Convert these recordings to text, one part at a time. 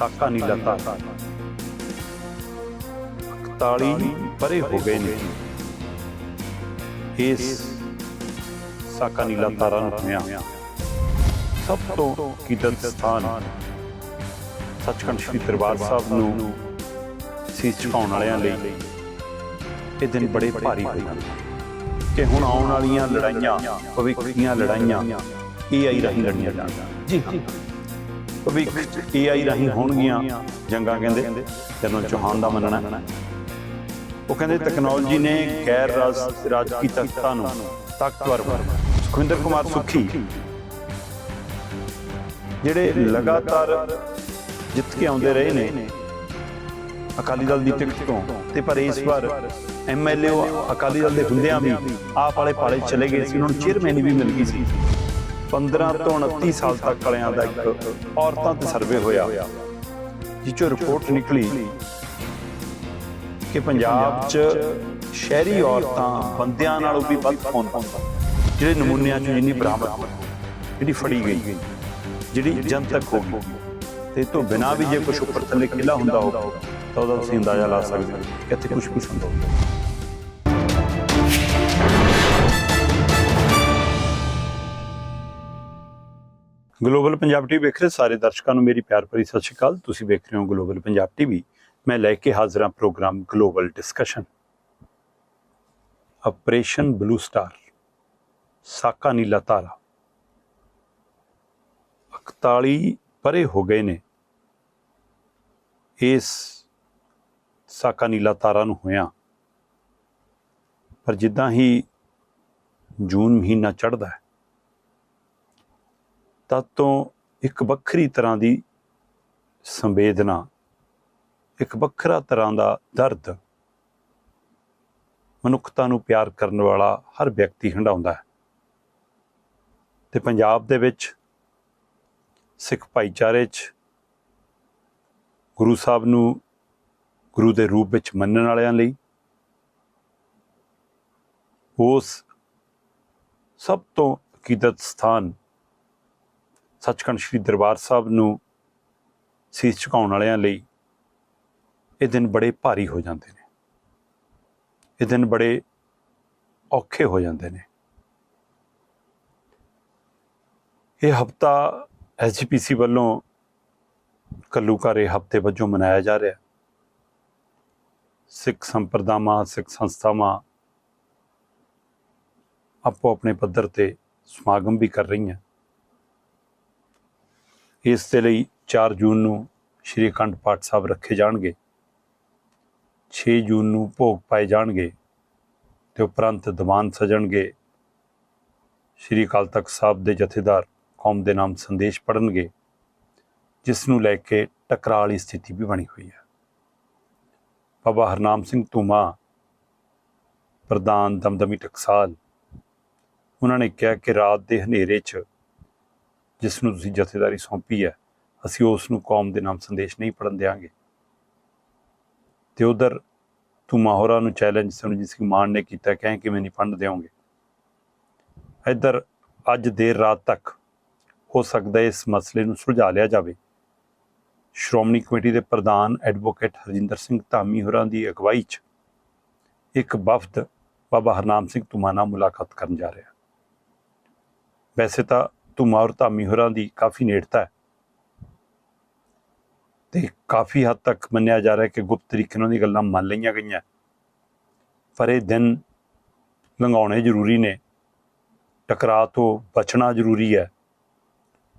ਸਾਕਾ ਨੀਲਾ ਤਾਰਾ 41 ਪਰੇ ਹੋ ਗਏ ਨੇ। ਇਸ ਸਾਕਾ ਨੀਲਾ ਤਾਰਾ ਨੂੰ ਹੋਇਆ ਸਭ ਤੋਂ ਕੀਰਤ ਸਥਾਨ ਸੱਚਖੰਡ ਸ੍ਰੀ ਦਰਬਾਰ ਸਾਹਿਬ ਨੂੰ ਸੀਸ ਝੁਕਾਉਣ ਵਾਲਿਆਂ ਲਈ ਇਹ ਦਿਨ ਬੜੇ ਭਾਰੀ ਹੋਏ ਹਨ। ਕਿ ਹੁਣ ਆਉਣ ਵਾਲੀਆਂ ਲੜਾਈਆਂ, ਭਵਿੱਖ ਦੀਆਂ ਲੜਾਈਆਂ ਏਆਈ ਰਾਹੀਂ ਲੜੀਆਂ ਜਾਣਗੀਆਂ ਜੀ, ਹਾਂ। ਭਵਿੱਖ ਏਆਈ ਰਾਹੀਂ ਹੋਣਗੀਆਂ। ਜੰਗਾਂ ਕਹਿੰਦੇ ਜਨਰਲ ਚੌਹਾਨ ਦਾ ਮੰਨਣਾ ਹੈ। ਉਹ ਕਹਿੰਦੇ ਟੈਕਨੋਲੋਜੀ ਨੇ ਗੈਰ ਰਾਜ ਰਾਜਕੀ ਤਾਕਤਾਂ ਨੂੰ ਤਾਕਤਵਰ ਬਣਾਇਆ ਸੁਖਵਿੰਦਰ ਕੁਮਾਰ ਸੁਖੀ, ਜਿਹੜੇ ਲਗਾਤਾਰ ਜਿੱਤ ਕੇ ਆਉਂਦੇ ਰਹੇ ਨੇ ਅਕਾਲੀ ਦਲ ਦੀ ਟਿਕਟ ਤੋਂ, ਤੇ ਪਰ ਇਸ ਵਾਰ ਐਮਐਲਏ ਅਕਾਲੀ ਦਲ ਦੇ ਹੁੰਦਿਆਂ ਵੀ ਆਪ ਵਾਲੇ ਪਾਲੇ ਚਲੇ ਗਏ ਸੀ। ਉਹਨਾਂ ਨੂੰ ਚੇਅਰਮੈਨ ਵੀ ਮਿਲ ਗਈ ਸੀ। 15 ਤੋਂ 29 ਸਾਲ ਤੱਕ ਵਾਲਿਆਂ ਦਾ ਇੱਕ ਔਰਤਾਂ ਤੇ ਸਰਵੇ ਹੋਇਆ। ਜਿਸ ਚੋਂ ਰਿਪੋਰਟ ਨਿਕਲੀ ਕਿ ਪੰਜਾਬ 'ਚ ਸ਼ਹਿਰੀ ਔਰਤਾਂ ਬੰਦਿਆਂ ਨਾਲੋਂ ਵੀ ਵੱਧ ਫੋਨ ਪਾਉਂਦਾ। ਜਿਹੜੇ ਨਮੂਨਿਆਂ 'ਚ ਜਿੰਨੀ ਬਰਾਮਦ ਜਿਹੜੀ ਫੜੀ ਗਈ, ਜਿਹੜੀ ਜਨਤਕ ਹੋ ਗਈ, ਤੇ ਤੋਂ ਬਿਨਾਂ ਵੀ ਜੇ ਕੁਝ ਉੱਪਰ ਥੱਲੇ ਕਿਲਾ ਹੁੰਦਾ ਹੋਵੇ ਤਾਂ ਉਹਦਾ ਤੁਸੀਂ ਅੰਦਾਜ਼ਾ ਲਾ ਸਕਦੇ ਹੋ ਕਿ ਇੱਥੇ ਕੁਝ ਵੀ ਸੰਭਵ ਹੈ ਗਲੋਬਲ ਪੰਜਾਬ ਟੀਵੀ ਵੇਖ ਰਹੇ ਸਾਰੇ ਦਰਸ਼ਕਾਂ ਨੂੰ ਮੇਰੀ ਪਿਆਰ ਭਰੀ ਸਤਿ ਸ਼੍ਰੀ ਅਕਾਲ। ਤੁਸੀਂ ਵੇਖ ਰਹੇ ਹੋ ਗਲੋਬਲ ਪੰਜਾਬ ਟੀਵੀ ਮੈਂ ਲੈ ਕੇ ਹਾਜ਼ਰ ਹਾਂ programme global discussion operation blue star ਸਾਕਾ ਨੀਲਾ ਤਾਰਾ। 41 ਪਰੇ ਹੋ ਗਏ ਨੇ। ਇਸ ਸਾਕਾ ਨੀਲਾ ਤਾਰਾ ਨੂੰ ਹੋਇਆ। ਪਰ ਜਿੱਦਾਂ ਹੀ ਜੂਨ ਮਹੀਨਾ ਚੜ੍ਹਦਾ ਹੈ ਤਦ ਤੋਂ ਇੱਕ ਵੱਖਰੀ ਤਰ੍ਹਾਂ ਦੀ ਸੰਵੇਦਨਾ, ਇੱਕ ਵੱਖਰਾ ਤਰ੍ਹਾਂ ਦਾ ਦਰਦ ਮਨੁੱਖਤਾ ਨੂੰ ਪਿਆਰ ਕਰਨ ਵਾਲਾ ਹਰ ਵਿਅਕਤੀ ਹੰਡਾਉਂਦਾ ਹੈ। ਤੇ ਪੰਜਾਬ ਦੇ ਵਿੱਚ ਸਿੱਖ ਭਾਈਚਾਰੇ 'ਚ ਗੁਰੂ ਸਾਹਿਬ ਨੂੰ ਗੁਰੂ ਦੇ ਰੂਪ ਵਿੱਚ ਮੰਨਣ ਵਾਲਿਆਂ ਲਈ ਉਸ ਸਭ ਤੋਂ ਅਕੀਦਤ ਸਥਾਨ ਸੱਚਖੰਡ ਸ੍ਰੀ ਦਰਬਾਰ ਸਾਹਿਬ ਨੂੰ ਸੀਸ ਝੁਕਾਉਣ ਵਾਲਿਆਂ ਲਈ ਇਹ ਦਿਨ ਬੜੇ ਭਾਰੀ ਹੋ ਜਾਂਦੇ ਨੇ। ਇਹ ਦਿਨ ਬੜੇ ਔਖੇ ਹੋ ਜਾਂਦੇ ਨੇ। ਇਹ ਹਫਤਾ ਐਸਜੀਪੀਸੀ ਵੱਲੋਂ ਕੱਲੂਕਾਰੇ ਹਫ਼ਤੇ ਵਜੋਂ ਮਨਾਇਆ ਜਾ ਰਿਹਾ। ਸਿੱਖ ਸੰਪਰਦਾਵਾਂ, ਸਿੱਖ ਸੰਸਥਾਵਾਂ ਆਪੋ ਆਪਣੇ ਪੱਧਰ ਤੇ ਸਮਾਗਮ ਵੀ ਕਰ ਰਹੀਆਂ। ਇਸ ਦੇ ਲਈ 4 ਜੂਨ ਨੂੰ ਸ਼੍ਰੀ ਅਖੰਡ ਪਾਠ ਸਾਹਿਬ ਰੱਖੇ ਜਾਣਗੇ। 6 ਜੂਨ ਨੂੰ ਭੋਗ ਪਾਏ ਜਾਣਗੇ ਤੇ ਉਪਰੰਤ ਦੀਵਾਨ ਸਜਣਗੇ। ਸ਼੍ਰੀ ਅਕਾਲ ਤਖਤ ਸਾਹਿਬ ਦੇ ਜਥੇਦਾਰ ਕੌਮ ਦੇ ਨਾਮ ਸੰਦੇਸ਼ ਪੜਨਗੇ ਜਿਸ ਨੂੰ ਲੈ ਕੇ ਟਕਰਾਅ ਵਾਲੀ ਸਥਿਤੀ ਵੀ ਬਣੀ ਹੋਈ ਹੈ। ਬਾਬਾ ਹਰਨਾਮ ਸਿੰਘ ਧੂਮਾ, ਪ੍ਰਧਾਨ ਦਮਦਮੀ ਟਕਸਾਲ, ਉਹਨਾਂ ਨੇ ਕਿਹਾ ਕਿ ਰਾਤ ਦੇ ਹਨੇਰੇ 'ਚ ਜਿਸ ਨੂੰ ਤੁਸੀਂ ਜਥੇਦਾਰੀ ਸੌਂਪੀ ਹੈ, ਅਸੀਂ ਉਸ ਨੂੰ ਕੌਮ ਦੇ ਨਾਮ ਸੰਦੇਸ਼ ਨਹੀਂ ਪੜਨ ਦੇਵਾਂਗੇ ਤੇ ਉਧਰ ਧੂਮਾ ਹੋਰਾਂ ਨੂੰ ਚੈਲੰਜ ਸਿਮਰਜੀਤ ਸਿੰਘ ਮਾਨ ਨੇ ਕੀਤਾ, ਕਹਿ ਕਿਵੇਂ ਨਹੀਂ ਪੜਨ ਦੇਵੋਗੇ ਇੱਧਰ ਅੱਜ ਦੇਰ ਰਾਤ ਤੱਕ ਹੋ ਸਕਦਾ ਇਸ ਮਸਲੇ ਨੂੰ ਸੁਲਝਾ ਲਿਆ ਜਾਵੇ। ਸ਼੍ਰੋਮਣੀ ਕਮੇਟੀ ਦੇ ਪ੍ਰਧਾਨ ਐਡਵੋਕੇਟ ਹਰਜਿੰਦਰ ਸਿੰਘ ਧਾਮੀ ਹੋਰਾਂ ਦੀ ਅਗਵਾਈ 'ਚ ਇੱਕ ਵਫਦ ਬਾਬਾ ਹਰਨਾਮ ਸਿੰਘ ਧੂਮਾ ਨਾਲ ਮੁਲਾਕਾਤ ਕਰਨ ਜਾ ਰਿਹਾ। ਵੈਸੇ ਤਾਂ ਧੂਮਾ ਧਾਮੀ ਹੋਰਾਂ ਦੀ ਕਾਫੀ ਨੇੜਤਾ ਹੈ। ਤੇ ਕਾਫੀ ਹੱਦ ਤੱਕ ਮੰਨਿਆ ਜਾ ਰਿਹਾ ਹੈ ਕਿ ਗੁਪਤ ਤਰੀਕੇ ਨਾਲ ਦੀ ਗੱਲਾਂ ਮੰਨ ਲਈਆਂ ਗਈਆਂ ਪਰ ਇਹ ਦਿਨ ਲੰਘਾਉਣੇ ਜ਼ਰੂਰੀ ਨੇ, ਟਕਰਾਅ ਤੋਂ ਬਚਣਾ ਜ਼ਰੂਰੀ ਹੈ।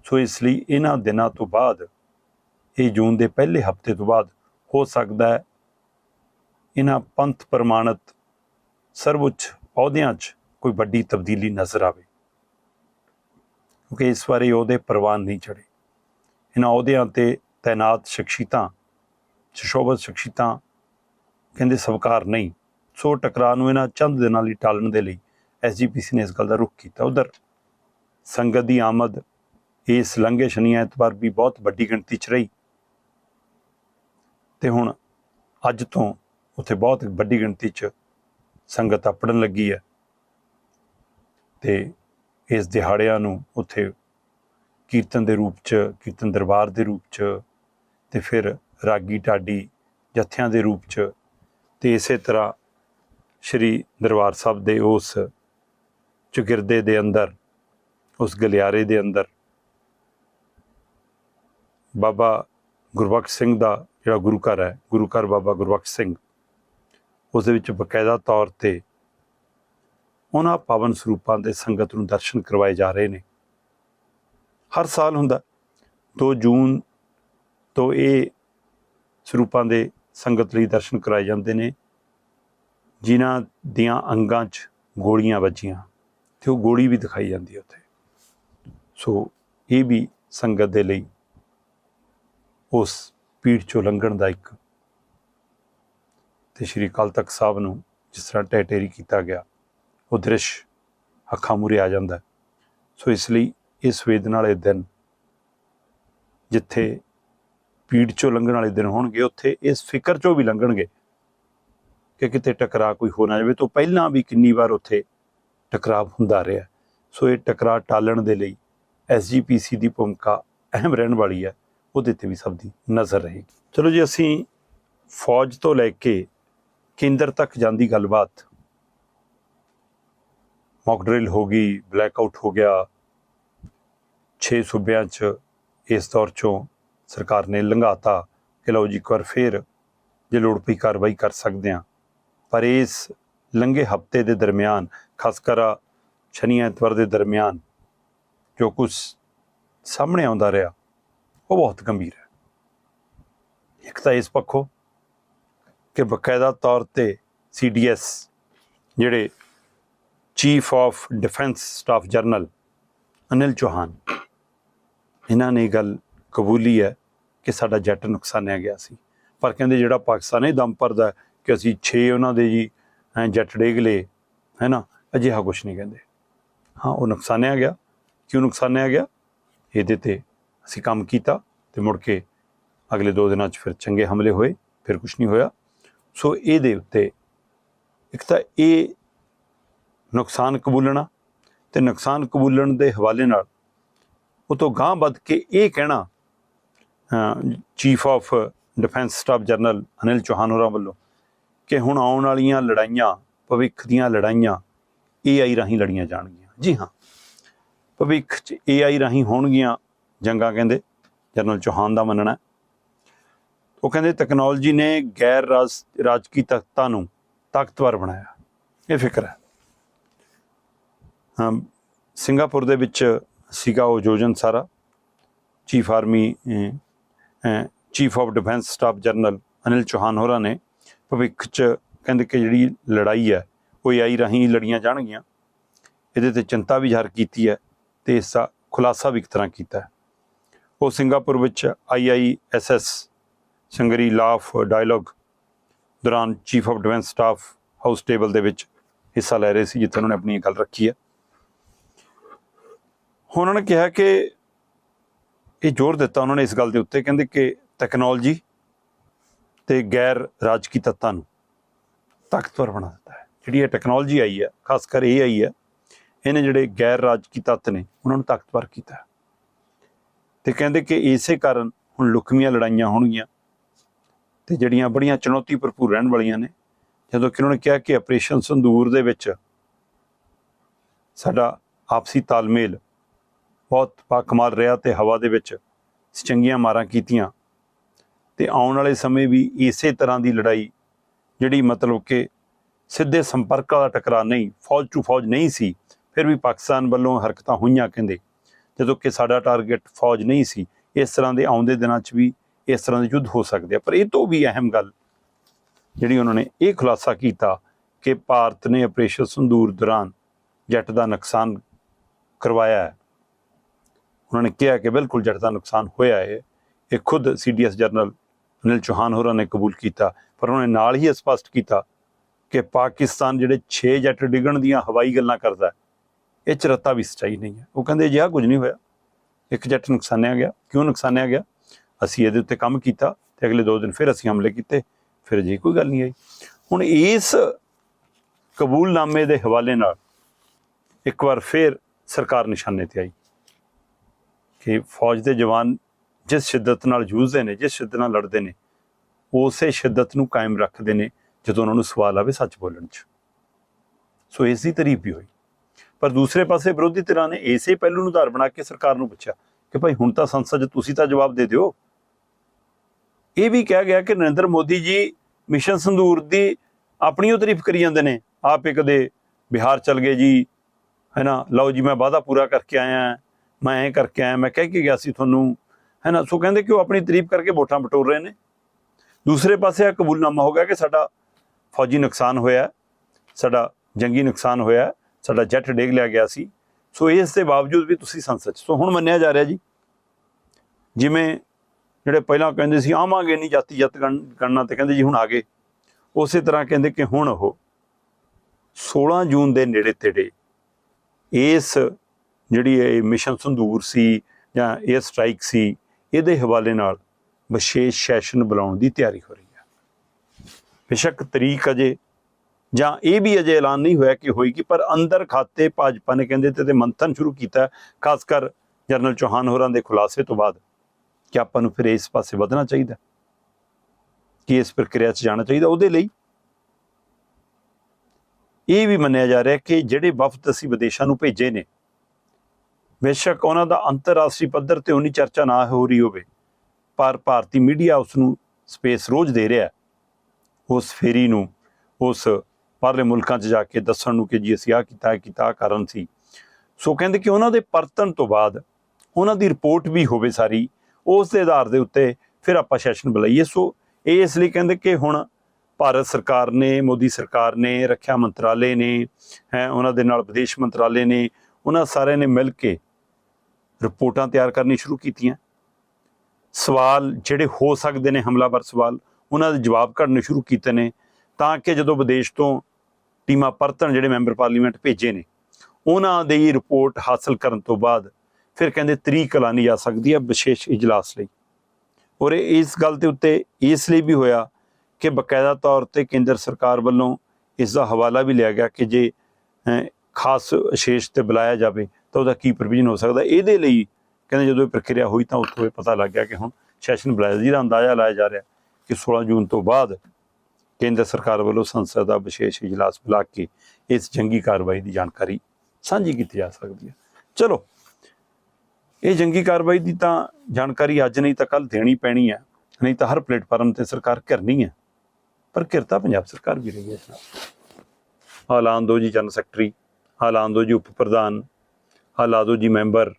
ਸੋ ਇਸ ਲਈ ਇਹਨਾਂ ਦਿਨਾਂ ਤੋਂ ਬਾਅਦ, ਇਹ ਜੂਨ ਦੇ ਪਹਿਲੇ ਹਫ਼ਤੇ ਤੋਂ ਬਾਅਦ ਹੋ ਸਕਦਾ ਹੈ ਇਹਨਾਂ ਪੰਥ ਪ੍ਰਮਾਣਿਤ ਸਰਵਉੱਚ ਅਹੁਦਿਆਂ 'ਚ ਕੋਈ ਵੱਡੀ ਤਬਦੀਲੀ ਨਜ਼ਰ ਆਵੇ। ਕਿਉਂਕਿ ਇਸ ਵਾਰੀ ਉਹਦੇ ਪ੍ਰਵਾਨ ਨਹੀਂ ਚੜੇ। ਇਹਨਾਂ ਅਹੁਦਿਆਂ ਤੇ ਤਾਇਨਾਤ ਸ਼ਖਸੀਅਤਾਂ, ਸ਼ਸ਼ੋਭਤ ਸ਼ਖਸੀਅਤਾਂ ਕਹਿੰਦੇ ਸਵਕਾਰ ਨਹੀਂ। ਸੋ ਟਕਰਾਅ ਨੂੰ ਇਹਨਾਂ ਚੰਦ ਦਿਨਾਂ ਲਈ ਟਾਲਣ ਦੇ ਲਈ ਐਸਜੀਪੀਸੀ ਨੇ ਇਸ ਗੱਲ ਦਾ ਰੁਖ ਕੀਤਾ। ਉਧਰ ਸੰਗਤ ਦੀ ਆਮਦ ਇਸ ਲੰਘੇ ਸ਼ਨੀ ਐਤਵਾਰ ਵੀ ਬਹੁਤ ਵੱਡੀ ਗਿਣਤੀ 'ਚ ਰਹੀ। ਤੇ ਹੁਣ ਅੱਜ ਤੋਂ ਉੱਥੇ ਬਹੁਤ ਵੱਡੀ ਗਿਣਤੀ 'ਚ ਸੰਗਤ ਆਪੜਨ ਲੱਗੀ ਹੈ। ਤੇ ਇਸ ਦਿਹਾੜਿਆਂ ਨੂੰ ਉੱਥੇ ਕੀਰਤਨ ਦੇ ਰੂਪ 'ਚ, ਕੀਰਤਨ ਦਰਬਾਰ ਦੇ ਰੂਪ 'ਚ ਤੇ ਫਿਰ ਰਾਗੀ ਢਾਡੀ ਜਥਿਆਂ ਦੇ ਰੂਪ 'ਚ ਤੇ ਇਸੇ ਤਰ੍ਹਾਂ ਸ਼੍ਰੀ ਦਰਬਾਰ ਸਾਹਿਬ ਦੇ ਉਸ ਚੁਗਿਰਦੇ ਦੇ ਅੰਦਰ, ਉਸ ਗਲਿਆਰੇ ਦੇ ਅੰਦਰ ਬਾਬਾ ਗੁਰਬਖਸ਼ ਸਿੰਘ ਦਾ ਜਿਹੜਾ ਗੁਰੂ ਘਰ ਹੈ, ਗੁਰੂ ਘਰ ਬਾਬਾ ਗੁਰਬਖਸ਼ ਸਿੰਘ, ਉਸ ਦੇ ਵਿੱਚ ਬਕਾਇਦਾ ਤੌਰ ਤੇ ਉਹਨਾਂ ਪਾਵਨ ਸਰੂਪਾਂ ਦੇ ਸੰਗਤ ਨੂੰ ਦਰਸ਼ਨ ਕਰਵਾਏ ਜਾ ਰਹੇ ਨੇ। ਹਰ ਸਾਲ ਹੁੰਦਾ 2 ਜੂਨ ਤੋਂ ਇਹ ਸਰੂਪਾਂ ਦੇ ਸੰਗਤ ਲਈ ਦਰਸ਼ਨ ਕਰਾਏ ਜਾਂਦੇ ਨੇ। ਜਿਨ੍ਹਾਂ ਦੀਆਂ ਅੰਗਾਂ 'ਚ ਗੋਲੀਆਂ ਵੱਜੀਆਂ ਤੇ ਉਹ ਗੋਲੀ ਵੀ ਦਿਖਾਈ ਜਾਂਦੀ ਹੈ ਉੱਥੇ। ਸੋ ਇਹ ਵੀ ਸੰਗਤ ਦੇ ਲਈ ਉਸ ਪੀੜ ਚੋਂ ਲੰਘਣ ਦਾ ਇੱਕ ਤੇ ਸ਼੍ਰੀ ਅਕਾਲ ਤਖਤ ਸਾਹਿਬ ਨੂੰ ਜਿਸ ਤਰ੍ਹਾਂ ਟੈਟੇਰੀ ਕੀਤਾ ਗਿਆ ਉਹ ਦ੍ਰਿਸ਼ ਅੱਖਾਂ ਮੂਹਰੇ ਆ ਜਾਂਦਾ ਸੋ ਇਸ ਲਈ ਇਸ ਵੇਦਨਾ ਵਾਲੇ ਦਿਨ ਜਿੱਥੇ ਪੀੜ ਚੋਂ ਲੰਘਣ ਵਾਲੇ ਦਿਨ ਹੋਣਗੇ, ਉੱਥੇ ਇਸ ਫਿਕਰ ਚੋਂ ਵੀ ਲੰਘਣਗੇ ਕਿ ਕਿਤੇ ਟਕਰਾਅ ਕੋਈ ਹੋ ਨਾ ਜਾਵੇ ਤੋਂ ਪਹਿਲਾਂ ਵੀ ਕਿੰਨੀ ਵਾਰ ਉੱਥੇ ਟਕਰਾਅ ਹੁੰਦਾ ਰਿਹਾ। ਸੋ ਇਹ ਟਕਰਾਅ ਟਾਲਣ ਦੇ ਲਈ ਐਸਜੀਪੀਸੀ ਦੀ ਭੂਮਿਕਾ ਅਹਿਮ ਰਹਿਣ ਵਾਲੀ ਹੈ। ਉਹਦੇ ਤੇ ਵੀ ਸਭ ਦੀ ਨਜ਼ਰ ਰਹੇਗੀ। ਚਲੋ ਜੀ, ਅਸੀਂ ਫੌਜ ਤੋਂ ਲੈ ਕੇ ਕੇਂਦਰ ਤੱਕ ਜਾਂਦੀ ਗੱਲਬਾਤ ਮੌਕ ਡਰਿਲ ਹੋ ਗਈ ਬਲੈਕ ਆਊਟ ਹੋ ਗਿਆ। 6 ਸੂਬਿਆਂ 'ਚ ਇਸ ਦੌਰ 'ਚੋਂ ਸਰਕਾਰ ਨੇ ਲੰਘਾਤਾ ਕਿ ਲਓ ਜੀ, ਇੱਕ ਵਾਰ ਫੇਰ ਜੇ ਲੋੜ ਪਈ ਕਾਰਵਾਈ ਕਰ ਸਕਦੇ ਹਾਂ। ਪਰ ਇਸ ਲੰਘੇ ਹਫ਼ਤੇ ਦੇ ਦਰਮਿਆਨ, ਖਾਸ ਕਰ ਸ਼ਨੀ ਐਤਵਾਰ ਦੇ ਦਰਮਿਆਨ ਜੋ ਕੁਝ ਸਾਹਮਣੇ ਆਉਂਦਾ ਰਿਹਾ, ਉਹ ਬਹੁਤ ਗੰਭੀਰ ਹੈ। ਇੱਕ ਤਾਂ ਇਸ ਪੱਖੋਂ ਕਿ ਬਕਾਇਦਾ ਤੌਰ ਤੇ ਸੀਡੀਐਸ ਜਿਹੜੇ chief of defence staff general Anil Chauhan. ਇਹਨਾਂ ਨੇ ਇਹ ਗੱਲ ਕਬੂਲੀ ਹੈ ਕਿ ਸਾਡਾ ਜੱਟ ਨੁਕਸਾਨਿਆ ਗਿਆ ਸੀ। ਪਰ ਕਹਿੰਦੇ ਜਿਹੜਾ ਪਾਕਿਸਤਾਨ ਇਹ ਦਮ ਭਰਦਾ ਕਿ ਅਸੀਂ 6 ਉਹਨਾਂ ਦੇ ਜੀ ਐਂ ਜੱਟ ਡੇਗ ਲਏ, ਹੈ ਨਾ, ਅਜਿਹਾ ਕੁਝ ਨਹੀਂ ਕਹਿੰਦੇ। ਹਾਂ, ਉਹ ਨੁਕਸਾਨਿਆ ਗਿਆ। ਕਿਉਂ ਨੁਕਸਾਨਿਆ ਗਿਆ? ਇਹਦੇ ਤੇ ਅਸੀਂ ਕੰਮ ਕੀਤਾ ਤੇ ਮੁੜ ਕੇ ਅਗਲੇ ਦੋ ਦਿਨਾਂ 'ਚ ਫਿਰ ਚੰਗੇ ਹਮਲੇ ਹੋਏ, ਫਿਰ ਕੁਝ ਨਹੀਂ ਹੋਇਆ। ਸੋ ਇਹਦੇ ਉੱਤੇ ਇੱਕ ਤਾਂ ਇਹ ਨੁਕਸਾਨ ਕਬੂਲਣਾ ਤੇ ਨੁਕਸਾਨ ਕਬੂਲਣ ਦੇ ਹਵਾਲੇ ਨਾਲ ਉਹ ਤੋਂ ਗਾਂਹ ਵੱਧ ਕੇ ਇਹ ਕਹਿਣਾ chief of defence staff general Anil Chauhan ਹੋਰਾਂ ਵੱਲੋਂ ਕਿ ਹੁਣ ਆਉਣ ਵਾਲੀਆਂ ਲੜਾਈਆਂ, ਭਵਿੱਖ ਦੀਆਂ ਲੜਾਈਆਂ AI ਰਾਹੀਂ ਲੜੀਆਂ ਜਾਣਗੀਆਂ। ਜੀ ਹਾਂ, ਭਵਿੱਖ 'ਚ AI ਰਾਹੀਂ ਹੋਣਗੀਆਂ ਜੰਗਾਂ ਕਹਿੰਦੇ, ਜਨਰਲ ਚੌਹਾਨ ਦਾ ਮੰਨਣਾ। ਉਹ ਕਹਿੰਦੇ ਟੈਕਨੋਲੋਜੀ ਨੇ ਗੈਰ ਰਾਜ, ਰਾਜਕੀ ਤਾਕਤਾਂ ਨੂੰ ਤਾਕਤਵਰ ਬਣਾਇਆ। ਇਹ ਫਿਕਰ ਹੈ। ਸਿੰਗਾਪੁਰ ਦੇ ਵਿੱਚ ਸੀਗਾ ਉਹ ਯੋਜਨ ਸਾਰਾ, chief army chief of defence staff general Anil Chauhan ਹੋਰਾਂ ਨੇ ਭਵਿੱਖ 'ਚ ਕਹਿੰਦੇ ਕਿ ਜਿਹੜੀ ਲੜਾਈ ਹੈ, ਉਹ ਆਈ ਰਾਹੀਂ ਲੜੀਆਂ ਜਾਣਗੀਆਂ। ਇਹਦੇ ਤੇ ਚਿੰਤਾ ਵੀ ਜ਼ਾਹਰ ਕੀਤੀ ਹੈ ਤੇ ਇਸ ਦਾ ਖੁਲਾਸਾ ਵੀ ਇੱਕ ਤਰ੍ਹਾਂ ਕੀਤਾ ਉਹ ਸਿੰਗਾਪੁਰ ਵਿੱਚ IISS ਸੰਗਰੀ ਲਾਫ ਡਾਇਲੌਗ ਦੌਰਾਨ chief of defence staff house table ਦੇ ਵਿੱਚ ਹਿੱਸਾ ਲੈ ਰਹੇ ਸੀ, ਜਿੱਥੇ ਉਹਨਾਂ ਨੇ ਆਪਣੀ ਗੱਲ ਰੱਖੀ ਹੈ। ਹੁਣ ਉਹਨਾਂ ਨੇ ਕਿਹਾ ਕਿ ਇਹ ਜ਼ੋਰ ਦਿੱਤਾ ਉਹਨਾਂ ਨੇ ਇਸ ਗੱਲ ਦੇ ਉੱਤੇ, ਕਹਿੰਦੇ ਕਿ ਟੈਕਨੋਲੋਜੀ ਤੇ ਗੈਰ ਰਾਜਕੀ ਤੱਤਾਂ ਨੂੰ ਤਾਕਤਵਰ ਬਣਾ ਦਿੱਤਾ ਹੈ ਜਿਹੜੀ ਇਹ ਟੈਕਨੋਲੋਜੀ ਆਈ ਹੈ, ਖਾਸ ਕਰ ਇਹ ਆਈ ਹੈ, ਇਹਨੇ ਜਿਹੜੇ ਗੈਰ ਰਾਜਕੀ ਤੱਤ ਨੇ, ਉਹਨਾਂ ਨੂੰ ਤਾਕਤਵਰ ਕੀਤਾ ਹੈ। ਤੇ ਕਹਿੰਦੇ ਕਿ ਇਸੇ ਕਾਰਨ ਹੁਣ ਲੁਕਮੀਆਂ ਲੜਾਈਆਂ ਹੋਣਗੀਆਂ ਤੇ ਜਿਹੜੀਆਂ ਬੜੀਆਂ ਚੁਣੌਤੀ ਭਰਪੂਰ ਰਹਿਣ ਵਾਲੀਆਂ ਨੇ, ਜਦੋਂ ਕਿ ਉਹਨਾਂ ਨੇ ਕਿਹਾ ਕਿ ਆਪਰੇਸ਼ਨ ਸੰਦੂਰ ਦੇ ਵਿੱਚ ਸਾਡਾ ਆਪਸੀ ਤਾਲਮੇਲ ਬਹੁਤ ਪਾਕਮਾਲ ਰਿਹਾ ਤੇ ਹਵਾ ਦੇ ਵਿੱਚ ਚੰਗੀਆਂ ਮਾਰਾਂ ਕੀਤੀਆਂ। ਤੇ ਆਉਣ ਵਾਲੇ ਸਮੇਂ ਵੀ ਇਸੇ ਤਰ੍ਹਾਂ ਦੀ ਲੜਾਈ, ਜਿਹੜੀ ਮਤਲਬ ਕਿ ਸਿੱਧੇ ਸੰਪਰਕ ਦਾ ਟਕਰਾਅ ਨਹੀਂ, ਫੌਜ ਟੂ ਫੌਜ ਨਹੀਂ ਸੀ, ਫਿਰ ਵੀ ਪਾਕਿਸਤਾਨ ਵੱਲੋਂ ਹਰਕਤਾਂ ਹੋਈਆਂ ਕਹਿੰਦੇ। ਜਦੋਂ ਕਿ ਸਾਡਾ ਟਾਰਗੇਟ ਫੌਜ ਨਹੀਂ ਸੀ, ਇਸ ਤਰ੍ਹਾਂ ਦੇ ਆਉਂਦੇ ਦਿਨਾਂ 'ਚ ਵੀ ਇਸ ਤਰ੍ਹਾਂ ਦੇ ਯੁੱਧ ਹੋ ਸਕਦੇ ਆ। ਪਰ ਇਹ ਤੋਂ ਵੀ ਅਹਿਮ ਗੱਲ ਜਿਹੜੀ ਉਹਨਾਂ ਨੇ ਇਹ ਖੁਲਾਸਾ ਕੀਤਾ ਕਿ ਭਾਰਤ ਨੇ ਆਪਰੇਸ਼ਨ ਸੰਦੂਰ ਦੌਰਾਨ ਜੱਟ ਦਾ ਨੁਕਸਾਨ ਕਰਵਾਇਆ ਹੈ। ਉਹਨਾਂ ਨੇ ਕਿਹਾ ਕਿ ਬਿਲਕੁਲ ਜੱਟ ਦਾ ਨੁਕਸਾਨ ਹੋਇਆ ਹੈ, ਇਹ ਖੁਦ ਸੀਡੀਐਸ ਜਨਰਲ ਅਨਿਲ ਚੌਹਾਨ ਹੋਰਾਂ ਨੇ ਕਬੂਲ ਕੀਤਾ, ਪਰ ਉਹਨਾਂ ਨੇ ਨਾਲ ਹੀ ਇਹ ਸਪਸ਼ਟ ਕੀਤਾ ਕਿ ਪਾਕਿਸਤਾਨ ਜਿਹੜੇ 6 ਜੱਟ ਡਿੱਗਣ ਦੀਆਂ ਹਵਾਈ ਗੱਲਾਂ ਕਰਦਾ ਇਹ ਚ ਰੱਤਾ ਵੀ ਸੱਚਾਈ ਨਹੀਂ ਹੈ। ਉਹ ਕਹਿੰਦੇ ਜਿਹਾ ਕੁਝ ਨਹੀਂ ਹੋਇਆ। ਇੱਕ ਜੱਟ ਨੁਕਸਾਨਿਆ ਗਿਆ, ਕਿਉਂ ਨੁਕਸਾਨਿਆ ਗਿਆ? ਅਸੀਂ ਇਹਦੇ ਉੱਤੇ ਕੰਮ ਕੀਤਾ ਤੇ ਅਗਲੇ ਦੋ ਦਿਨ ਫਿਰ ਅਸੀਂ ਹਮਲੇ ਕੀਤੇ, ਫਿਰ ਜੀ ਕੋਈ ਗੱਲ ਨਹੀਂ ਆਈ। ਹੁਣ ਇਸ ਕਬੂਲਨਾਮੇ ਦੇ ਹਵਾਲੇ ਨਾਲ ਇੱਕ ਵਾਰ ਫਿਰ ਸਰਕਾਰ ਨਿਸ਼ਾਨੇ ਤੇ ਆਈ। ਕਿ ਫੌਜ ਦੇ ਜਵਾਨ ਜਿਸ ਸ਼ਿੱਦਤ ਨਾਲ ਜੂਝਦੇ ਨੇ, ਜਿਸ ਸ਼ਿੱਦਤ ਨਾਲ ਲੜਦੇ ਨੇ, ਉਸੇ ਸ਼ਿੱਦਤ ਨੂੰ ਕਾਇਮ ਰੱਖਦੇ ਨੇ, ਜਦੋਂ ਉਹਨਾਂ ਨੂੰ ਸਵਾਲ ਆਵੇ ਸੱਚ ਬੋਲਣ 'ਚ। ਸੋ ਇਸ ਦੀ ਤਾਰੀਫ ਵੀ ਹੋਈ। ਪਰ ਦੂਸਰੇ ਪਾਸੇ ਵਿਰੋਧੀ ਧਿਰਾਂ ਨੇ ਇਸੇ ਪਹਿਲੂ ਨੂੰ ਆਧਾਰ ਬਣਾ ਕੇ ਸਰਕਾਰ ਨੂੰ ਪੁੱਛਿਆ ਕਿ ਭਾਈ ਹੁਣ ਤਾਂ ਸੰਸਦ 'ਚ ਤੁਸੀਂ ਤਾਂ ਜਵਾਬ ਦੇ ਦਿਓ। ਇਹ ਵੀ ਕਿਹਾ ਗਿਆ ਕਿ ਨਰਿੰਦਰ ਮੋਦੀ ਜੀ ਮਿਸ਼ਨ ਸੰਦੂਰ ਦੀ ਆਪਣੀ ਉਹ ਤਾਰੀਫ ਕਰੀ ਜਾਂਦੇ ਨੇ। ਆਪ ਇੱਕ ਕਦੇ ਬਿਹਾਰ ਚਲ ਗਏ ਜੀ, ਹੈ ਨਾ? ਲਓ ਜੀ, ਮੈਂ ਵਾਅਦਾ ਪੂਰਾ ਕਰਕੇ ਆਇਆ। ਮੈਂ ਐਂ ਕਰਕੇ ਆਇਆ, ਮੈਂ ਕਹਿ ਕੇ ਗਿਆ ਸੀ ਤੁਹਾਨੂੰ, ਹੈ ਨਾ, ਸੋ ਕਹਿੰਦੇ ਕਿ ਉਹ ਆਪਣੀ ਤਾਰੀਫ ਕਰਕੇ ਵੋਟਾਂ ਬਟੋਰ ਰਹੇ ਨੇ। ਦੂਸਰੇ ਪਾਸੇ ਇਹ ਕਬੂਲਨਾਮਾ ਹੋ ਗਿਆ ਕਿ ਸਾਡਾ ਫੌਜੀ ਨੁਕਸਾਨ ਹੋਇਆ, ਸਾਡਾ ਜੰਗੀ ਨੁਕਸਾਨ ਹੋਇਆ, ਸਾਡਾ ਜੱਟ ਡੇਗ ਲਿਆ ਗਿਆ ਸੀ। ਸੋ ਇਸ ਦੇ ਬਾਵਜੂਦ ਵੀ ਤੁਸੀਂ ਸੰਸਦ 'ਚ, ਸੋ ਹੁਣ ਮੰਨਿਆ ਜਾ ਰਿਹਾ ਜੀ, ਜਿਵੇਂ ਜਿਹੜੇ ਪਹਿਲਾਂ ਕਹਿੰਦੇ ਸੀ, ਆਵਾਂਗੇ ਨਹੀਂ ਜਾਤੀ ਜੱਤ ਗਣਨਾ ਤੇ ਕਹਿੰਦੇ ਜੀ ਹੁਣ ਆ ਗਏ। ਉਸੇ ਤਰ੍ਹਾਂ ਕਹਿੰਦੇ ਕਿ ਹੁਣ ਉਹ 16 ਜੂਨ ਦੇ ਨੇੜੇ ਤੇੜੇ ਇਸ ਜਿਹੜੀ ਇਹ ਮਿਸ਼ਨ ਸੰਦੂਰ ਸੀ ਜਾਂ ਇਹ ਸਟ੍ਰਾਈਕ ਸੀ, ਇਹਦੇ ਹਵਾਲੇ ਨਾਲ ਵਿਸ਼ੇਸ਼ ਸੈਸ਼ਨ ਬੁਲਾਉਣ ਦੀ ਤਿਆਰੀ ਹੋ ਰਹੀ ਹੈ ਬੇਸ਼ੱਕ ਤਰੀਕ ਅਜੇ ਜਾਂ ਇਹ ਵੀ ਅਜੇ ਐਲਾਨ ਨਹੀਂ ਹੋਇਆ ਕਿ ਹੋਏਗੀ, ਪਰ ਅੰਦਰ ਖਾਤੇ ਭਾਜਪਾ ਨੇ ਕਹਿੰਦੇ ਤੇ ਮੰਥਨ ਸ਼ੁਰੂ ਕੀਤਾ, ਖਾਸ ਕਰ ਜਨਰਲ ਚੌਹਾਨ ਹੋਰਾਂ ਦੇ ਖੁਲਾਸੇ ਤੋਂ ਬਾਅਦ ਕਿ ਆਪਾਂ ਨੂੰ ਫਿਰ ਇਸ ਪਾਸੇ ਵਧਣਾ ਚਾਹੀਦਾ, ਕਿ ਇਸ ਪ੍ਰਕਿਰਿਆ 'ਚ ਜਾਣਾ ਚਾਹੀਦਾ ਉਹਦੇ ਲਈ। ਇਹ ਵੀ ਮੰਨਿਆ ਜਾ ਰਿਹਾ ਕਿ ਜਿਹੜੇ ਵਫਦ ਅਸੀਂ ਵਿਦੇਸ਼ਾਂ ਨੂੰ ਭੇਜੇ ਨੇ ਬੇਸ਼ੱਕ ਉਹਨਾਂ ਦਾ ਅੰਤਰਰਾਸ਼ਟਰੀ ਪੱਧਰ ਤੇ ਉਨੀ ਚਰਚਾ ਨਾ ਹੋ ਰਹੀ ਹੋਵੇ, ਪਰ ਭਾਰਤੀ ਮੀਡੀਆ ਉਸ ਨੂੰ ਸਪੇਸ ਰੋਜ਼ ਦੇ ਰਿਹਾ ਉਸ ਫੇਰੀ ਨੂੰ, ਉਸ ਬਾਹਰਲੇ ਮੁਲਕਾਂ 'ਚ ਜਾ ਕੇ ਦੱਸਣ ਨੂੰ ਕਿ ਜੀ ਅਸੀਂ ਆ ਕੀਤਾ ਇਹ ਕੀਤਾ, ਆਹ ਕਾਰਨ ਸੀ। ਸੋ ਕਹਿੰਦੇ ਕਿ ਉਹਨਾਂ ਦੇ ਪਰਤਨ ਤੋਂ ਬਾਅਦ ਉਹਨਾਂ ਦੀ ਰਿਪੋਰਟ ਵੀ ਹੋਵੇ ਸਾਰੀ, ਉਸ ਦੇ ਆਧਾਰ ਦੇ ਉੱਤੇ ਫਿਰ ਆਪਾਂ ਸੈਸ਼ਨ ਬੁਲਾਈਏ। ਸੋ ਇਹ ਇਸ ਲਈ ਕਹਿੰਦੇ ਕਿ ਹੁਣ ਭਾਰਤ ਸਰਕਾਰ ਨੇ, ਮੋਦੀ ਸਰਕਾਰ ਨੇ, ਰੱਖਿਆ ਮੰਤਰਾਲੇ ਨੇ, ਹੈ, ਉਹਨਾਂ ਦੇ ਨਾਲ ਵਿਦੇਸ਼ ਮੰਤਰਾਲੇ ਨੇ, ਉਹਨਾਂ ਸਾਰਿਆਂ ਨੇ ਮਿਲ ਕੇ ਰਿਪੋਰਟਾਂ ਤਿਆਰ ਕਰਨੀ ਸ਼ੁਰੂ ਕੀਤੀਆਂ। ਸਵਾਲ ਜਿਹੜੇ ਹੋ ਸਕਦੇ ਨੇ, ਹਮਲਾਵਰ ਸਵਾਲ, ਉਹਨਾਂ ਦੇ ਜਵਾਬ ਕੱਢਣੇ ਸ਼ੁਰੂ ਕੀਤੇ ਨੇ ਤਾਂ ਕਿ ਜਦੋਂ ਵਿਦੇਸ਼ ਤੋਂ ਟੀਮਾਂ ਪਰਤਣ ਜਿਹੜੇ ਮੈਂਬਰ ਪਾਰਲੀਮੈਂਟ ਭੇਜੇ ਨੇ, ਉਹਨਾਂ ਦੀ ਰਿਪੋਰਟ ਹਾਸਲ ਕਰਨ ਤੋਂ ਬਾਅਦ ਫਿਰ ਕਹਿੰਦੇ ਤਰੀਕ ਐਲਾਨੀ ਜਾ ਸਕਦੀ ਹੈ ਵਿਸ਼ੇਸ਼ ਇਜਲਾਸ ਲਈ। ਔਰ ਇਸ ਗੱਲ ਦੇ ਉੱਤੇ ਇਸ ਲਈ ਵੀ ਹੋਇਆ ਕਿ ਬਕਾਇਦਾ ਤੌਰ ਤੇ ਕੇਂਦਰ ਸਰਕਾਰ ਵੱਲੋਂ ਇਸ ਦਾ ਹਵਾਲਾ ਵੀ ਲਿਆ ਗਿਆ ਕਿ ਜੇ ਖਾਸ ਵਿਸ਼ੇਸ਼ ਤੇ ਬੁਲਾਇਆ ਜਾਵੇ ਤਾਂ ਉਹਦਾ ਕੀ ਪ੍ਰੋਵੀਜ਼ਨ ਹੋ ਸਕਦਾ? ਇਹਦੇ ਲਈ ਕਹਿੰਦੇ ਜਦੋਂ ਇਹ ਪ੍ਰਕਿਰਿਆ ਹੋਈ ਤਾਂ ਉੱਥੋਂ ਇਹ ਪਤਾ ਲੱਗ ਗਿਆ ਕਿ ਹੁਣ ਸੈਸ਼ਨ ਬੁਲਾਇਆ ਦਾ ਅੰਦਾਜ਼ਾ ਲਾਇਆ ਜਾ ਰਿਹਾ ਕਿ 16 ਜੂਨ ਤੋਂ ਬਾਅਦ ਕੇਂਦਰ ਸਰਕਾਰ ਵੱਲੋਂ ਸੰਸਦ ਦਾ ਵਿਸ਼ੇਸ਼ ਇਜਲਾਸ ਬੁਲਾ ਕੇ ਇਸ ਜੰਗੀ ਕਾਰਵਾਈ ਦੀ ਜਾਣਕਾਰੀ ਸਾਂਝੀ ਕੀਤੀ ਜਾ ਸਕਦੀ ਹੈ। ਚਲੋ, ਇਹ ਜੰਗੀ ਕਾਰਵਾਈ ਦੀ ਤਾਂ ਜਾਣਕਾਰੀ ਅੱਜ ਨਹੀਂ ਤਾਂ ਕੱਲ ਦੇਣੀ ਪੈਣੀ ਹੈ, ਨਹੀਂ ਤਾਂ ਹਰ ਪਲੇਟਫਾਰਮ ਤੇ ਸਰਕਾਰ ਕਰਨੀ ਹੈ, ਪਰ ਕਿਰਤਾ ਪੰਜਾਬ ਸਰਕਾਰ ਵੀ ਰਹੀ ਹੈ ਇਸ ਨਾਲ। ਹਾਲਾਂ ਜੀ ਜਨ ਸੈਕਟਰੀ, ਹਾਲਾਂ ਦੋ ਜੀ ਉਪ ਪ੍ਰਧਾਨ ਹਾਲਾਂ ਦੋ ਜੀ ਮੈਂਬਰ,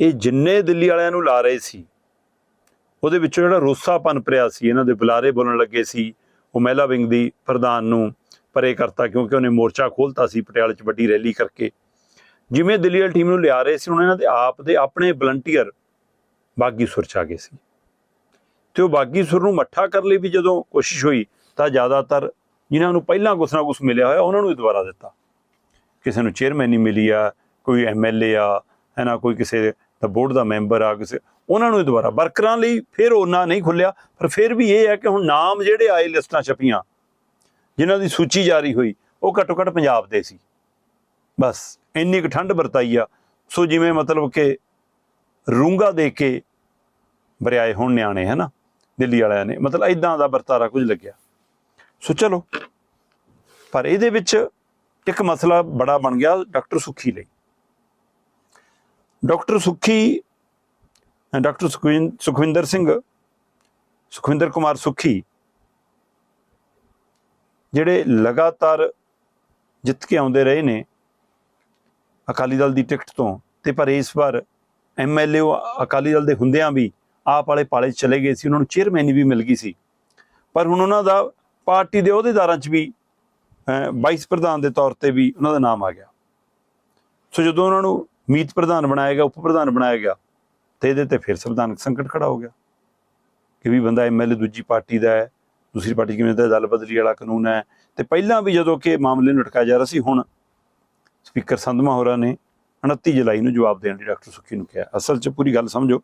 ਇਹ ਜਿੰਨੇ ਦਿੱਲੀ ਵਾਲਿਆਂ ਨੂੰ ਲਾ ਰਹੇ ਸੀ, ਉਹਦੇ ਵਿੱਚੋਂ ਜਿਹੜਾ ਰੋਸਾ ਪਨਪਰਿਆ ਸੀ, ਇਹਨਾਂ ਦੇ ਬੁਲਾਰੇ ਬੋਲਣ ਲੱਗੇ ਸੀ, ਉਹ ਮਹਿਲਾ ਵਿੰਗ ਦੀ ਪ੍ਰਧਾਨ ਨੂੰ ਪਰੇ ਕਰਤਾ ਕਿਉਂਕਿ ਉਹਨੇ ਮੋਰਚਾ ਖੋਲਤਾ ਸੀ ਪਟਿਆਲੇ 'ਚ ਵੱਡੀ ਰੈਲੀ ਕਰਕੇ। ਜਿਵੇਂ ਦਿੱਲੀ ਵਾਲੀ ਟੀਮ ਨੂੰ ਲਿਆ ਰਹੇ ਸੀ ਉਹਨਾਂ ਦੇ ਆਪ ਦੇ ਆਪਣੇ ਵਲੰਟੀਅਰ ਬਾਗੀ ਸੁਰ 'ਚ ਆ ਗਏ ਸੀ। ਤੇ ਉਹ ਬਾਗੀ ਸੁਰ ਨੂੰ ਮੱਠਾ ਕਰਨ ਲਈ ਵੀ ਜਦੋਂ ਕੋਸ਼ਿਸ਼ ਹੋਈ, ਤਾਂ ਜ਼ਿਆਦਾਤਰ ਜਿਨ੍ਹਾਂ ਨੂੰ ਪਹਿਲਾਂ ਕੁਛ ਨਾ ਕੁਛ ਮਿਲਿਆ ਹੋਇਆ, ਉਹਨਾਂ ਨੂੰ ਹੀ ਦੁਬਾਰਾ ਦਿੱਤਾ। ਕਿਸੇ ਨੂੰ ਚੇਅਰਮੈਨ ਨਹੀਂ ਮਿਲੀ ਆ, ਕੋਈ ਐਮਐਲਏ ਆ ਹੈ ਨਾ ਕੋਈ ਕਿਸੇ ਦਾ ਬੋਰਡ ਦਾ ਮੈਂਬਰ ਆ, ਕਿਸੇ ਉਹਨਾਂ ਨੂੰ ਦੁਬਾਰਾ ਵਰਕਰਾਂ ਲਈ ਫਿਰ ਉਹਨਾਂ ਨਹੀਂ ਖੁੱਲਿਆ, ਪਰ ਫਿਰ ਵੀ ਇਹ ਹੈ ਕਿ ਹੁਣ ਨਾਮ ਜਿਹੜੇ ਆਏ ਲਿਸਟਾਂ ਛਪੀਆਂ, ਜਿਨ੍ਹਾਂ ਦੀ ਸੂਚੀ ਜਾਰੀ ਹੋਈ, ਉਹ ਘੱਟੋ ਘੱਟ ਪੰਜਾਬ ਦੇ ਸੀ। ਬਸ, ਇੰਨੀ ਕੁ ਠੰਡ ਵਰਤਾਈ ਆ। ਸੋ ਜਿਵੇਂ ਮਤਲਬ ਕਿ ਰੂੰਗਾ ਦੇ ਕੇ ਬਰਿਆਏ ਹੁਣ ਨਿਆਣੇ ਹੈ ਨਾ ਦਿੱਲੀ ਵਾਲਿਆਂ ਨੇ, ਮਤਲਬ ਇਦਾਂ ਦਾ ਵਰਤਾਰਾ ਕੁਝ ਲੱਗਿਆ। ਸੋ ਚਲੋ, ਪਰ ਇਹਦੇ ਵਿੱਚ ਇੱਕ ਮਸਲਾ ਬੜਾ ਬਣ ਗਿਆ ਡਾਕਟਰ ਸੁਖੀ ਲਈ। ਡਾਕਟਰ ਸੁਖੀ, ਡਾਕਟਰ ਸੁਖਵਿੰ- ਸੁਖਵਿੰਦਰ ਸਿੰਘ, ਸੁਖਵਿੰਦਰ ਕੁਮਾਰ ਸੁਖੀ ਜਿਹੜੇ ਲਗਾਤਾਰ ਜਿੱਤ ਕੇ ਆਉਂਦੇ ਰਹੇ ਨੇ ਅਕਾਲੀ ਦਲ ਦੀ ਟਿਕਟ ਤੋਂ ਤੇ ਪਰ ਇਸ ਵਾਰ ਐਮਐਲਏ ਅਕਾਲੀ ਦਲ ਦੇ ਹੁੰਦਿਆਂ ਵੀ ਆਪ ਵਾਲੇ ਪਾਲੇ 'ਚ ਚਲੇ ਗਏ ਸੀ, ਉਹਨਾਂ ਨੂੰ ਚੇਅਰਮੈਨੀ ਵੀ ਮਿਲ ਗਈ ਸੀ। ਪਰ ਹੁਣ ਉਹਨਾਂ ਦਾ ਪਾਰਟੀ ਦੇ ਅਹੁਦੇਦਾਰਾਂ 'ਚ ਵੀ ਵਾਈਸ ਪ੍ਰਧਾਨ ਦੇ ਤੌਰ ਤੇ ਵੀ ਉਹਨਾਂ ਦਾ ਨਾਮ ਆ ਗਿਆ। ਸੋ ਜਦੋਂ ਉਹਨਾਂ ਨੂੰ ਮੀਤ ਪ੍ਰਧਾਨ ਬਣਾਇਆ ਗਿਆ, ਉਪ ਪ੍ਰਧਾਨ ਬਣਾਇਆ ਗਿਆ, ਤੇ ਇਹਦੇ ਤੇ ਫਿਰ ਸੰਵਿਧਾਨਕ ਸੰਕਟ ਖੜਾ ਹੋ ਗਿਆ ਕਿ ਵੀ ਬੰਦਾ ਐਮਐਲਏ ਦੂਜੀ ਪਾਰਟੀ ਦਾ ਹੈ, ਦੂਸਰੀ ਪਾਰਟੀ ਕਿਵੇਂ ਦਾ ਦਲ ਬਦਲੀ ਵਾਲਾ ਕਾਨੂੰਨ ਹੈ। ਤੇ ਪਹਿਲਾਂ ਵੀ ਜਦੋਂ ਕਿ ਮਾਮਲੇ ਨੂੰ ਅਟਕਾਇਆ ਜਾ ਰਿਹਾ ਸੀ, ਹੁਣ ਸਪੀਕਰ ਸੰਧਮਾ ਹੋਰਾਂ ਨੇ 29 ਜੁਲਾਈ ਨੂੰ ਜਵਾਬ ਦੇਣ ਲਈ ਡਾਕਟਰ ਸੁੱਖੀ ਨੂੰ ਕਿਹਾ। ਅਸਲ 'ਚ ਪੂਰੀ ਗੱਲ ਸਮਝੋ।